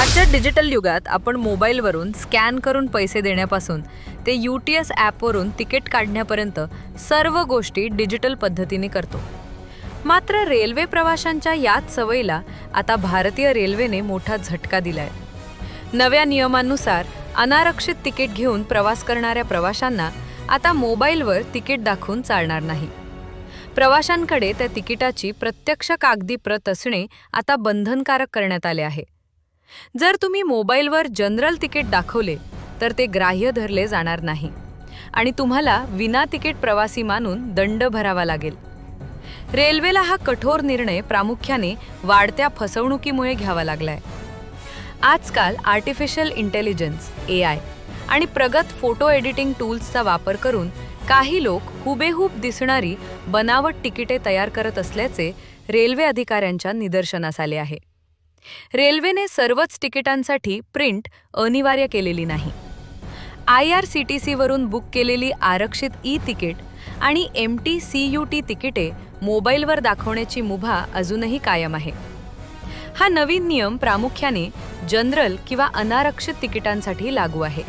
आजच्या डिजिटल युगात आपण मोबाईलवरून स्कॅन करून पैसे देण्यापासून ते यू टी एस ॲपवरून तिकीट काढण्यापर्यंत सर्व गोष्टी डिजिटल पद्धतीने करतो. मात्र रेल्वे प्रवाशांच्या याच सवयीला आता भारतीय रेल्वेने मोठा झटका दिलाय. नव्या नियमांनुसार अनारक्षित तिकीट घेऊन प्रवास करणाऱ्या प्रवाशांना आता मोबाईलवर तिकीट दाखवून चालणार नाही. प्रवाशांकडे त्या तिकिटाची प्रत्यक्ष कागदी प्रत असणे आता बंधनकारक करण्यात आले आहे. जर तुम्ही मोबाईलवर जनरल तिकीट दाखवले तर ते ग्राह्य धरले जाणार नाही. आणि तुम्हाला विना तिकीट प्रवासी मानून दंड भरावा लागेल. रेल्वेला हा कठोर निर्णय प्रामुख्याने वाढत्या फसवणुकीमुळे घ्यावा लागलाय. आजकाल आर्टिफिशियल इंटेलिजन्स ए आय आणि प्रगत फोटो एडिटिंग टूल्सचा वापर करून काही लोक हुबेहूब दिसणारी बनावट तिकिटे तयार करत असल्याचे रेल्वे अधिकाऱ्यांच्या निदर्शनास आले आहे. रेल्वेने सर्वच तिकिटांसाठी प्रिंट अनिवार्य केलेली नाही. आय आर सी टी सीवरून बुक केलेली आरक्षित ई तिकीट आणि M T C U T तिकिटे मोबाईलवर दाखवण्याची मुभा अजूनही कायम आहे. हा नवीन नियम प्रामुख्याने जनरल किंवा अनारक्षित तिकिटांसाठी लागू आहे.